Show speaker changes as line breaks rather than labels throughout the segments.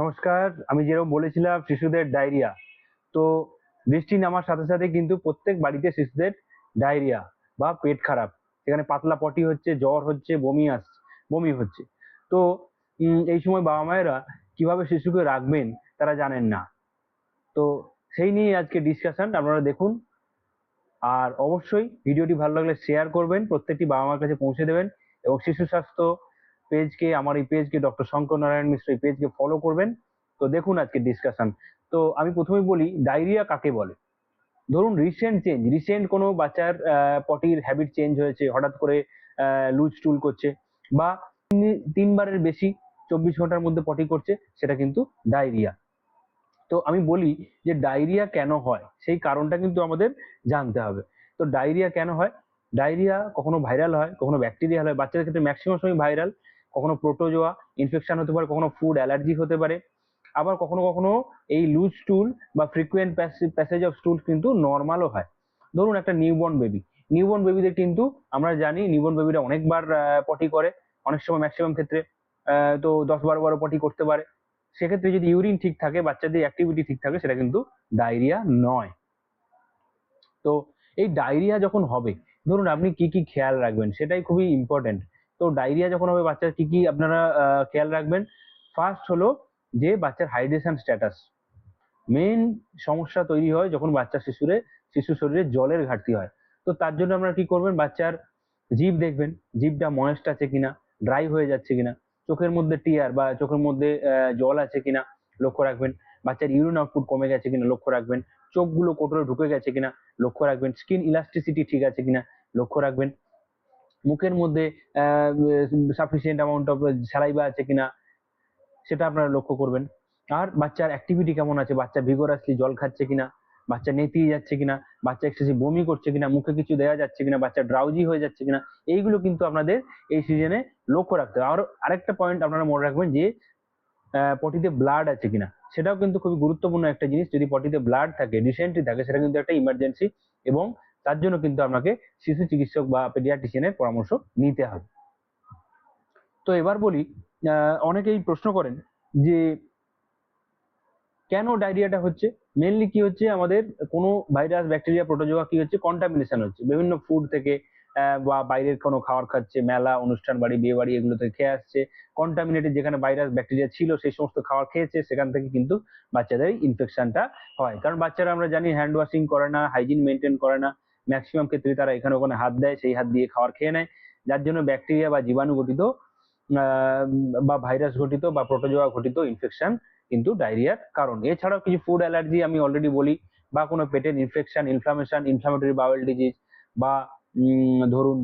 নমস্কার, আমি যেরকম বলেছিলাম শিশুদের ডায়রিয়া, তো বৃষ্টি নামার সাথে সাথে কিন্তু প্রত্যেক বাড়িতে শিশুদের ডায়রিয়া বা পেট খারাপ। সেখানে পাতলা পটি হচ্ছে, জ্বর হচ্ছে, বমি আসছে বমি হচ্ছে। তো এই সময় বাবা মায়েরা কীভাবে শিশুকে রাখবেন তারা জানেন না। তো সেই নিয়ে আজকে ডিসকাশন আপনারা দেখুন। আর অবশ্যই ভিডিওটি ভালো লাগলে শেয়ার করবেন, প্রত্যেকটি বাবা মার কাছে পৌঁছে দেবেন এবং শিশু স্বাস্থ্য পেজকে আমার এই পেজকে ডক্টর শঙ্কর নারায়ণ মিশ্র এই পেজকে ফলো করবেন। তো দেখুন আজকে ডিসকাশন তো আমি প্রথমেই বলি ডায়রিয়া কাকে বলে? ধরুন রিসেন্ট চেঞ্জ রিসেন্ট কোনো বাচ্চার পটির হ্যাবিট চেঞ্জ হয়েছে, হঠাৎ করে লুজ টুল করছে, বা তিন- তিনবারের বেশি চব্বিশ ঘণ্টার মধ্যে পটি করছে, সেটা কিন্তু ডায়রিয়া তো আমি বলি যে ডায়রিয়া কেন হয়? সেই কারণটা কিন্তু আমাদের জানতে হবে। তো ডায়রিয়া কেন হয়? ডায়রিয়া কখনো ভাইরাল হয়, কখনো ব্যাকটেরিয়াল হয়। বাচ্চাদের ক্ষেত্রে ম্যাক্সিমাম সময় ভাইরাল কখনো প্রোটোজোয়া ইনফেকশন হতে পারে, কখনো ফুড অ্যালার্জি হতে পারে। আবার কখনো কখনো এই লুজ স্টুল বা ফ্রিকুয়েন্ট প্যাসেজ অফ স্টুল কিন্তু নর্মালও হয়। ধরুন একটা নিউবর্ন বেবি নিউবর্ন বেবিদের কিন্তু আমরা জানি নিউবর্ন বেবিরা অনেকবার পটি করে। অনেক সময় ম্যাক্সিমাম ক্ষেত্রে তো দশ বারো বারো পটি করতে পারে। সেক্ষেত্রে যদি ইউরিন ঠিক থাকে, বাচ্চাদের অ্যাক্টিভিটি ঠিক থাকে, সেটা কিন্তু ডায়রিয়া নয়। তো এই ডায়রিয়া যখন হবে, ধরুন আপনি কি কি খেয়াল রাখবেন, সেটাই খুবই ইম্পর্টেন্ট তো ডায়রিয়া যখন হবে বাচ্চার কি কি আপনারা খেয়াল রাখবেন? ফার্স্ট হলো যে বাচ্চার হাইড্রেশন স্ট্যাটাস মেন সমস্যা তৈরি হয় যখন বাচ্চা শিশুরে, শিশু শরীরে জলের ঘাটতি হয়। তো তার জন্য আপনারা কি করবেন? বাচ্চার জিভ দেখবেন। জিভটা ময়েস্ট আছে কিনা? ড্রাই হয়ে যাচ্ছে কিনা? চোখের মধ্যে টিয়ার বা চোখের মধ্যে জল আছে কিনা? লক্ষ্য রাখবেন। বাচ্চার ইউরিন আউটপুট কমে গেছে কিনা? লক্ষ্য রাখবেন। চোখগুলো কোটরে ঢুকে গেছে কিনা? লক্ষ্য রাখবেন। স্কিন ইলাস্টিসিটি ঠিক আছে কিনা? লক্ষ্য রাখবেন। মুখের মধ্যে সাফিসিয়েন্ট অ্যামাউন্ট অফ স্যালাইভা আছে কিনা, সেটা আপনারা লক্ষ্য করবেন। আর বাচ্চার অ্যাক্টিভিটি কেমন আছে? বাচ্চা ভিগোরাসলি জল খাচ্ছে কিনা? বাচ্চা নেতিয়ে যাচ্ছে কিনা? বাচ্চা এক্সেসিভ বমি করছে কিনা? মুখে কিছু দেওয়া যাচ্ছে কিনা? বাচ্চা ড্রাউজি হয়ে যাচ্ছে কিনা? এইগুলো কিন্তু আপনাদের এই সিজনে লক্ষ্য রাখতে হবে। আর আরেকটা পয়েন্ট আপনারা মনে রাখবেন যে পটিতে ব্লাড আছে কিনা? সেটাও কিন্তু খুবই গুরুত্বপূর্ণ একটা জিনিস। যদি পটিতে ব্লাড থাকে ডিসেন্ট্রি থাকে, সেটা কিন্তু একটা ইমার্জেন্সি এবং তার জন্য কিন্তু আপনাকে শিশু চিকিৎসক বা পেডিয়াট্রিশিয়ানের পরামর্শ নিতে হবে। তো এবার বলি অনেকেই প্রশ্ন করেন যে, কেন ডায়রিয়াটা হচ্ছে? মেনলি কি হচ্ছে? আমাদের কোনো ভাইরাস ব্যাকটেরিয়া প্রোটোজোয়া কি হচ্ছে? কন্টামিনেশন হচ্ছে। বিভিন্ন ফুড থেকে বা বাইরের কোনো খাবার খাচ্ছে, মেলা, অনুষ্ঠান বাড়ি, বিয়ে বাড়ি এগুলো থেকে খেয়ে আসছে। কন্টামিনেটেড যেখানে ভাইরাস ব্যাকটেরিয়া ছিল, সেই সমস্ত খাবার খেয়েছে, সেখান থেকে কিন্তু বাচ্চাদের ইনফেকশনটা হয়। কারণ বাচ্চারা আমরা জানি হ্যান্ড ওয়াশিং করে না হাইজিন মেনটেন করে না। ম্যাক্সিমাম ক্ষেত্রে তারা এখানে ওখানে হাত দেয়, সেই হাত দিয়ে খাবার খেয়ে নেয়। যার জন্য ব্যাকটেরিয়া বা জীবাণু ঘটিত বা ভাইরাস ঘটিত বা প্রোটোজোয়া ঘটিত ইনফেকশন কিন্তু ডায়রিয়ার কারণ। এছাড়াও কিছু ফুড অ্যালার্জি আমি অলরেডি বলি, বা কোনো পেটের infection inflammation inflammatory bowel disease বা ধরুন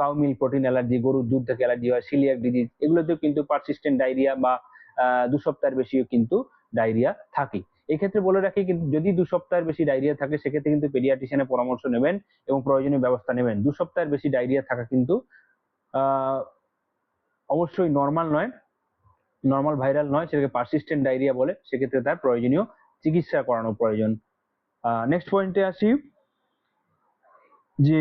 কাউমিল প্রোটিন অ্যালার্জি গরুর দুধ থেকে অ্যালার্জি হয় সিলিয়াক ডিজিজ এগুলোতেও কিন্তু পারসিস্টেন্ট ডায়রিয়া বা দু সপ্তাহের বেশিও কিন্তু ডায়রিয়া থাকে। এক্ষেত্রে বলে রাখি কিন্তু যদি দু সপ্তাহের বেশি ডায়রিয়া থাকে, সেক্ষেত্রে কিন্তু পেডিয়াট্রিশিয়ানের পরামর্শ নেবেন এবং প্রয়োজনীয় ব্যবস্থা নেবেন। দু সপ্তাহের বেশি ডায়রিয়া থাকা কিন্তু অবশ্যই নর্মাল নয় নর্মাল ভাইরাল নয়, সেটাকে পারসিস্টেন্ট ডায়রিয়া বলে, সেক্ষেত্রে তার প্রয়োজনীয় চিকিৎসা করানো প্রয়োজন। নেক্সট পয়েন্টে আসি যে,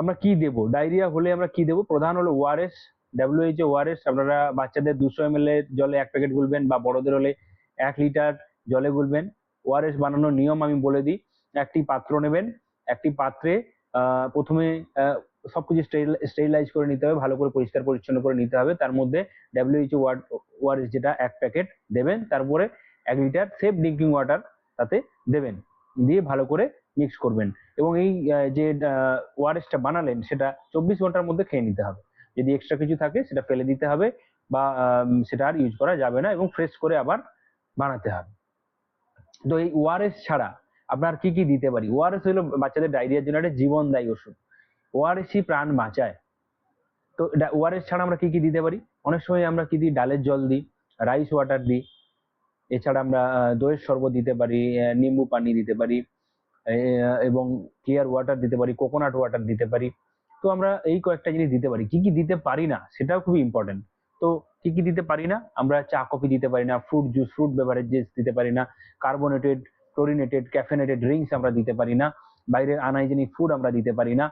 আমরা কি দেব? ডায়রিয়া হলে আমরা কি দেব? প্রধান হলো ওআরএস ডাব্লিউএইচও ওআরএস আপনারা বাচ্চাদের দুশো এম এর জলে এক প্যাকেট গুলবেন বা বড়দের হলে এক লিটার জলে গুলবেন। ওআরএস বানানোর নিয়ম আমি বলে দিই, একটি পাত্র নেবেন, একটি পাত্রে প্রথমে সবকিছু স্টেরিলাইজ করে নিতে হবে, ভালো করে পরিষ্কার পরিচ্ছন্ন করে নিতে হবে। তার মধ্যে ডাব্লিউএইচও ওআরএস যেটা, এক প্যাকেট দেবেন। তারপরে এক লিটার সেফ ড্রিঙ্কিং ওয়াটার তাতে দেবেন। দিয়ে ভালো করে মিক্স করবেন। এবং এই যে ওআরএসটা বানালেন, সেটা চব্বিশ ঘণ্টার মধ্যে খেয়ে নিতে হবে। যদি এক্সট্রা কিছু থাকে, সেটা ফেলে দিতে হবে বা সেটা আর ইউজ করা যাবে না এবং ফ্রেশ করে আবার বানাতে হবে। তো এই ওআরএস ছাড়া আপনার কি কি দিতে পারি? ওআরএস হলো বাচ্চাদের ডায়রিয়ার জন্য একটা জীবনদায়ী ওষুধ। ওআরএসই প্রাণ বাঁচায়। তো ওআরএস ছাড়া আমরা কি কি দিতে পারি? অনেক সময় আমরা কি দিই? ডালের জল দিই রাইস ওয়াটার দিই। এছাড়া আমরা দইয়ের শরবত দিতে পারি নিম্বু পানি দিতে পারি এবং ক্লিয়ার ওয়াটার দিতে পারি কোকোনাট ওয়াটার দিতে পারি। তো আমরা এই কয়েকটা জিনিস দিতে পারি। কি কি দিতে পারি না, সেটাও খুবই ইম্পর্টেন্ট তো কি কি দিতে পারি না? আমরা চা, কফি দিতে পারি না ফ্রুট জুস ফ্রুট বেভারেজেস দিতে পারি না কার্বোনেটেড ক্লোরিনেটেড ক্যাফেনেটেড ড্রিঙ্কস আমরা দিতে পারি না, বাইরের আনহাইজেনিক ফুড আমরা দিতে পারি না।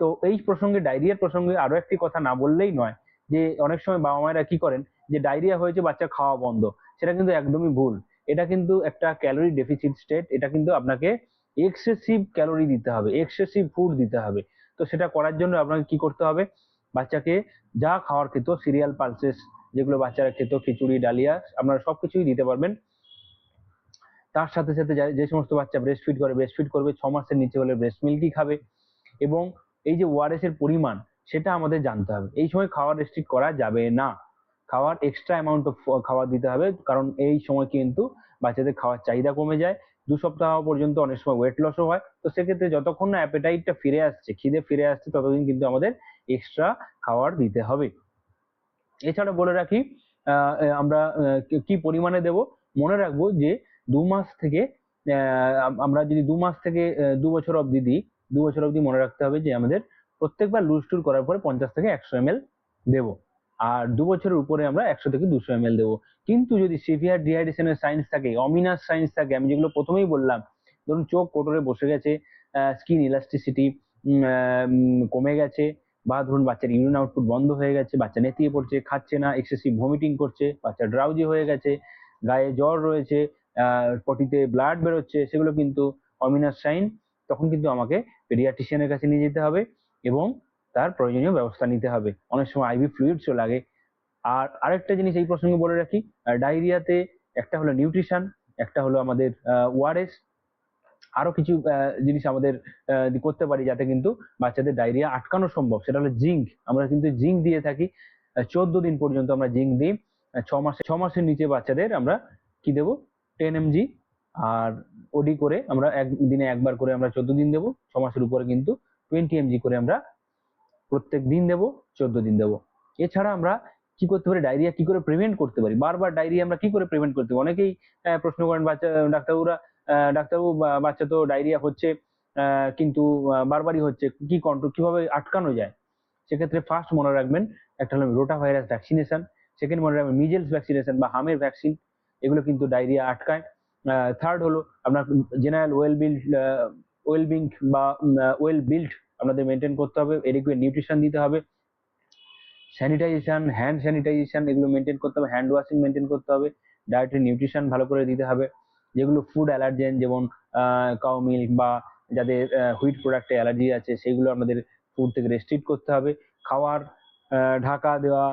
তো এই প্রসঙ্গে, ডায়রিয়ার প্রসঙ্গে আরও একটি কথা না বললেই নয়, যে অনেক সময় বাবা মায়েরা কি করেন, যে ডায়রিয়া হয়েছে বাচ্চা খাওয়া বন্ধ, সেটা কিন্তু একদমই ভুল। এটা কিন্তু একটা ক্যালোরি ডেফিসিট স্টেট এটা কিন্তু আপনাকে এক্সেসিভ ক্যালোরি দিতে হবে এক্সেসিভ ফুড দিতে হবে। তো সেটা করার জন্য আপনাকে কি করতে হবে? বাচ্চাকে যা খাওয়ার খেত সিরিয়াল পালসেস যেগুলো বাচ্চারা খেত, খিচুড়ি, ডালিয়া, আপনারা সবকিছুই দিতে পারবেন। তার সাথে সাথে যা- সমস্ত বাচ্চা ব্রেস্ট ফিড করে ব্রেস্ট ফিড করবে ছ মাসের নিচে হলে ব্রেস্ট মিল্কই খাবে এবং এই যে ওআরএস এর পরিমাণ, সেটা আমাদের জানতে হবে। এই সময় খাওয়ার রেস্ট্রিক্ট করা যাবে না। খাওয়ার এক্সট্রা অ্যামাউন্ট অফ খাবার দিতে হবে কারণ এই সময় কিন্তু বাচ্চাদের খাওয়ার চাহিদা কমে যায়। দু সপ্তাহ পর্যন্ত অনেক সময় ওয়েট লসও হয়। তো সেক্ষেত্রে যতক্ষণ না অ্যাপেটাইটটা ফিরে আসছে, খিদে ফিরে আসছে, ততদিন কিন্তু আমাদের এক্সট্রা খাওয়ার দিতে হবে। এছাড়া বলে রাখি আমরা কি- পরিমাণে দেব? মনে রাখব যে, দু মাস থেকে আমরা যদি দু মাস থেকে দু বছর অবধি দিই, দু বছর অবধি মনে রাখতে হবে যে, আমাদের প্রত্যেকবার লুজ টুর করার পরে পঞ্চাশ থেকে একশো এম দেবো। আর দু বছরের উপরে আমরা একশো থেকে দুশো এম দেবো। কিন্তু যদি সিভিয়ার ডিহাইড্রেশনের সাইন্স থাকে অমিনাস সাইন্স থাকে, আমি যেগুলো প্রথমেই বললাম, ধরুন চোখ কোটরে বসে গেছে স্কিন ইলাস্টিসিটি কমে গেছে বা ধরুন বাচ্চার ইমিউন আউটপুট বন্ধ হয়ে গেছে, বাচ্চা নেতিয়ে পড়ছে, খাচ্ছে না এক্সেসিভ ভমিটিং করছে, বাচ্চা ড্রাউজি হয়ে গেছে, গায়ে জ্বর রয়েছে পটিতে ব্লাড বেরোচ্ছে, সেগুলো কিন্তু অমিনাস সাইন তখন কিন্তু আমাকে পেডিয়াট্রিশিয়ানের কাছে নিয়ে যেতে হবে এবং তার প্রয়োজনীয় ব্যবস্থা নিতে হবে। অনেক সময় আইভি ফ্লুইডসও লাগে। আর আরেকটা জিনিস এই প্রসঙ্গে বলে রাখি ডায়রিয়াতে একটা হলো নিউট্রিশন একটা হলো আমাদের ওআরএস আরও কিছু জিনিস আমাদের করতে পারি যাতে কিন্তু বাচ্চাদের ডায়রিয়া আটকানো সম্ভব। সেটা হলো জিঙ্ক। আমরা কিন্তু জিঙ্ক দিয়ে থাকি চোদ্দ দিন পর্যন্ত আমরা জিঙ্ক দিই ছ মাসে, ছ মাসের নিচে বাচ্চাদের আমরা কি দেবো? টেন এমজি আর ওডি করে আমরা এক, দিনে একবার করে আমরা চোদ্দ দিন দেবো। ছ মাসের উপরে কিন্তু টোয়েন্টি এমজি করে আমরা প্রত্যেক দিন দেবো, চোদ্দ দিন দেবো। এছাড়া আমরা কি করতে পারি? ডায়রিয়া কি করে প্রিভেন্ট করতে পারি? বারবার ডায়রিয়া আমরা কি করে প্রিভেন্ট করতে পারি? অনেকেই প্রশ্ন করেন, বাচ্চা, ডাক্তারবাবুরা ডাক্তারবাবু বাচ্চা তো ডায়রিয়া হচ্ছে কিন্তু বারবারই হচ্ছে। কি কন্ট্রোল কীভাবে আটকানো যায়? সেক্ষেত্রে ফার্স্ট মনে রাখবেন, একটা হলো রোটা ভাইরাস ভ্যাকসিনেশন সেকেন্ড মনে রাখবেন মিজেলস ভ্যাকসিনেশন বা হামের ভ্যাকসিন এগুলো কিন্তু ডায়রিয়া আটকায়। থার্ড হলো আপনার general well build well being বা ওয়েল বিল্ড আপনাদের মেনটেন করতে হবে এডিকুয়েট নিউট্রিশন দিতে হবে। স্যানিটাইজেশন হ্যান্ড স্যানিটাইজেশন এগুলো মেনটেন করতে হবে হ্যান্ড ওয়াশিং মেনটেন করতে হবে। ডায়েটারি নিউট্রিশন ভালো করে দিতে হবে। যেগুলো ফুড অ্যালার্জেন যেমন কাউ মিল্ক বা যাদের হুইট প্রোডাক্টে অ্যালার্জি আছে, সেগুলো আমাদের ফুড থেকে রেস্ট্রিক্ট করতে হবে। খাওয়ার ঢাকা দেওয়া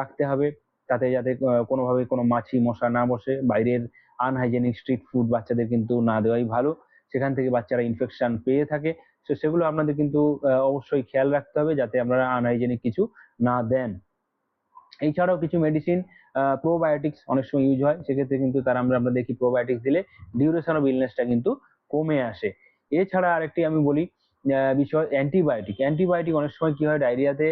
রাখতে হবে। তাতে যাতে কোনোভাবে কোনো মাছি মশা না বসে। বাইরের আনহাইজেনিক স্ট্রিট ফুড বাচ্চাদের কিন্তু না দেওয়াই ভালো। সেখান থেকে বাচ্চারা ইনফেকশন পেয়ে থাকে। তো সেগুলো আপনাদের কিন্তু অবশ্যই খেয়াল রাখতে হবে যাতে আপনারা আনহাইজেনিক কিছু না দেন। এছাড়াও কিছু মেডিসিন প্রোবায়োটিক্স অনেক সময় ইউজ হয়। সেক্ষেত্রে কিন্তু তার আমরা আমরা দেখি প্রোবায়োটিক্স দিলে ডিউরেশন অফ ইলনেসটা কিন্তু কমে আসে। এছাড়া আরেকটি আমি বলি বিষয় অ্যান্টিবায়োটিক অ্যান্টিবায়োটিক অনেক সময় কি হয় ডায়রিয়াতে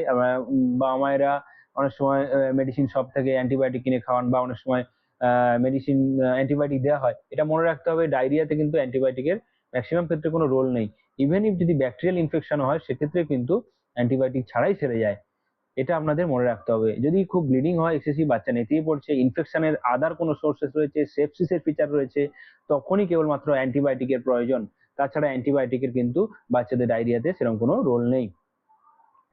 বাবা মায়েরা অনেক সময় মেডিসিন সব থেকে অ্যান্টিবায়োটিক কিনে খাওয়ান বা অনেক সময় মেডিসিন অ্যান্টিবায়োটিক দেওয়া হয়। এটা মনে রাখতে হবে ডায়রিয়াতে কিন্তু অ্যান্টিবায়োটিকের ম্যাক্সিমাম ক্ষেত্রে কোনো রোল নেই। ইভেন ইফ যদি ব্যাকটেরিয়াল ইনফেকশন হয়, সেক্ষেত্রে কিন্তু অ্যান্টিবায়োটিক ছাড়াই সেরে যায়। এটা আপনাদের মনে রাখতে হবে। যদি খুব ব্লিডিং হয় এক্সেসিভ বাচ্চা নেতিয়ে পড়ছে ইনফেকশনের আদার কোনো সোর্সেস রয়েছে সেপসিসের ফিচার রয়েছে, তখনই কেবলমাত্র অ্যান্টিবায়োটিকের প্রয়োজন। তাছাড়া অ্যান্টিবায়োটিকের কিন্তু বাচ্চাদের ডায়রিয়াতে সেরকম কোনো রোল নেই।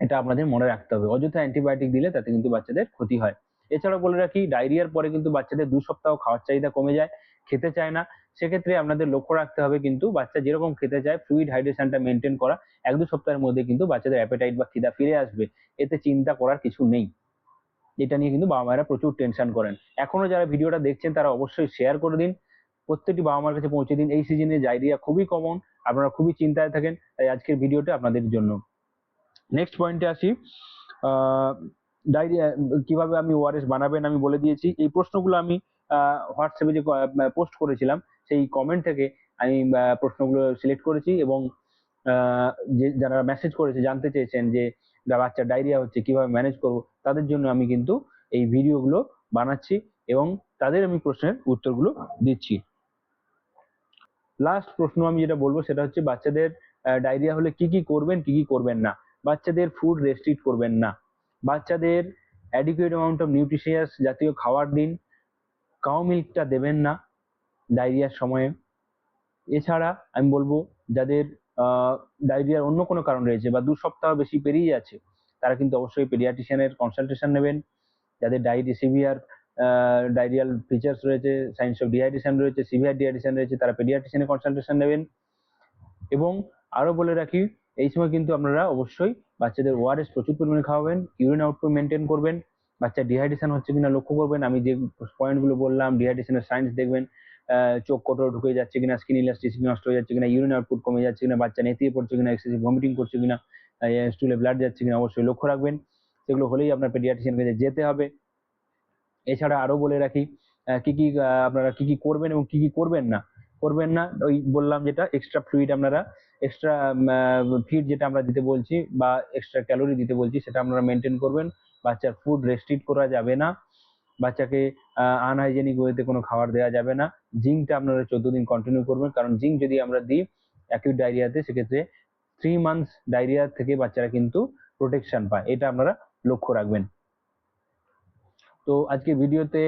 এটা আপনাদের মনে রাখতে হবে। অযথা অ্যান্টিবায়োটিক দিলে তাতে কিন্তু বাচ্চাদের ক্ষতি হয়। এছাড়াও বলে রাখি ডায়রিয়ার পরে কিন্তু বাচ্চাদের দু সপ্তাহ খাওয়ার চাহিদা কমে যায়, খেতে চায় না। সেক্ষেত্রে আপনাদের লক্ষ্য রাখতে হবে কিন্তু বাচ্চা যেরকম খেতে চায় ফ্লুইড হাইড্রেশনটা মেনটেন করা। এক দু সপ্তাহের মধ্যে কিন্তু বাচ্চাদের অ্যাপেটাইট বা খিদা ফিরে আসবে। এতে চিন্তা করার কিছু নেই। এটা নিয়ে কিন্তু বাবা মায়েরা প্রচুর টেনশন করেন। এখনও যারা ভিডিওটা দেখছেন, তারা অবশ্যই শেয়ার করে দিন। প্রত্যেকটি বাবা মার কাছে পৌঁছে দিন। এই সিজনে ডায়রিয়া খুবই কমন আপনারা খুবই চিন্তায় থাকেন, তাই আজকের ভিডিওটা আপনাদের জন্য। নেক্সট পয়েন্টে আসি। ডায়রিয়া কীভাবে আমি ওআরএস বানাবেন আমি বলে দিয়েছি। এই প্রশ্নগুলো আমি হোয়াটসঅ্যাপে যে পোস্ট করেছিলাম, সেই কমেন্ট থেকে আমি প্রশ্নগুলো সিলেক্ট করেছি এবং যে, যারা মেসেজ করেছে, জানতে চেয়েছেন যে, যা বাচ্চার ডায়রিয়া হচ্ছে, কীভাবে ম্যানেজ করব, তাদের জন্য আমি কিন্তু এই ভিডিওগুলো বানাচ্ছি এবং তাদের আমি প্রশ্নের উত্তরগুলো দিচ্ছি। লাস্ট প্রশ্ন আমি যেটা বলব, সেটা হচ্ছে বাচ্চাদের ডায়রিয়া হলে কি কি করবেন, কি কি করবেন না? বাচ্চাদের ফুড রেস্ট্রিক্ট করবেন না। বাচ্চাদের অ্যাডিকুয়েট অ্যামাউন্ট অফ নিউট্রিশিয়াস জাতীয় খাবার দিন কাউ মিল্কটা দেবেন না ডায়রিয়ার সময়ে। এছাড়া আমি বলব, যাদের ডায়রিয়ার অন্য কোনো কারণ রয়েছে বা দু সপ্তাহ বেশি পেরিয়ে যাচ্ছে, তারা কিন্তু অবশ্যই পেডিয়াট্রিশিয়ানের কনসালটেশন নেবেন। যাদের ডায়েরি সিভিয়ার ডায়রিয়াল ফিচার্স রয়েছে সাইন্স অফ ডিহাইড্রেশন রয়েছে সিভিয়ার ডিহাইড্রেশন রয়েছে, তারা পেডিয়াট্রিশিয়ানের কনসালটেশন নেবেন। এবং আরও বলে রাখি, এই সময় কিন্তু আপনারা অবশ্যই বাচ্চাদের ওআরএস প্রচুর পরিমাণে খাওয়াবেন ইউরিন আউটপুট মেনটেন করবেন। বাচ্চা ডিহাইড্রেশন হচ্ছে কিনা লক্ষ্য করবেন, আমি যে পয়েন্টগুলো বললাম ডিহাইড্রেশনের সাইন্স দেখবেন চোখ কটো ঢুকে যাচ্ছে কিনা স্কিন ইলাস্টিসিটি নষ্ট হয়ে যাচ্ছে কিনা ইউরিন আউটপুট কমে যাচ্ছে কিনা, বাচ্চা নেতিয়ে পড়ছে কিনা এক্সেসিভ ভমিটিং করছে কিনা স্টুলে ব্লাড যাচ্ছে কিনা, অবশ্যই লক্ষ্য রাখবেন। সেগুলো হলেই আপনার কাছে যেতে হবে। এছাড়া আরও বলে রাখি কি কি আপনারা কি কি করবেন এবং কি কি করবেন না? করবেন না, ওই বললাম যেটা এক্সট্রা ফ্লুইড আপনারা এক্সট্রা ফিড যেটা আমরা দিতে বলছি বা এক্সট্রা ক্যালোরি দিতে বলছি, সেটা আপনারা মেনটেন করবেন। বাচ্চার ফুড রেস্ট্রিক্ট করা যাবে না। বাচ্চাকে আনহাইজেনিক ওয়েতে কোনো খাবার দেওয়া যাবে না। জিঙ্কটা আপনারা চোদ্দ দিন কন্টিনিউ করবেন। কারণ জিঙ্ক যদি আমরা দিই অ্যাকিউট ডায়রিয়াতে সেক্ষেত্রে থ্রি মান্থস ডায়রিয়া থেকে বাচ্চারা কিন্তু প্রোটেকশন পায়। এটা আপনারা লক্ষ্য রাখবেন। তো আজকে ভিডিওতে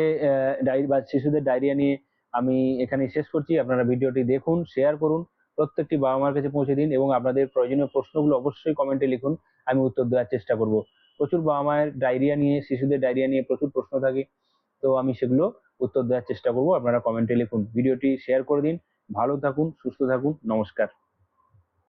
ডায়রি বা শিশুদের ডায়রিয়া নিয়ে আমি এখানে শেষ করছি। আপনারা ভিডিওটি দেখুন শেয়ার করুন। প্রত্যেকটি বাবা মার কাছে পৌঁছে দিন এবং আপনাদের প্রয়োজনীয় প্রশ্নগুলো অবশ্যই কমেন্টে লিখুন, আমি উত্তর দেওয়ার চেষ্টা করব। প্রচুর বাবা মায়ের ডায়রিয়া নিয়ে, শিশুদের ডায়রিয়া নিয়ে প্রচুর প্রশ্ন থাকে, তো আমি সেগুলো উত্তর দেওয়ার চেষ্টা করব, আপনারা কমেন্টে লিখুন। ভিডিওটি শেয়ার করে দিন, ভালো থাকুন, সুস্থ থাকুন, নমস্কার।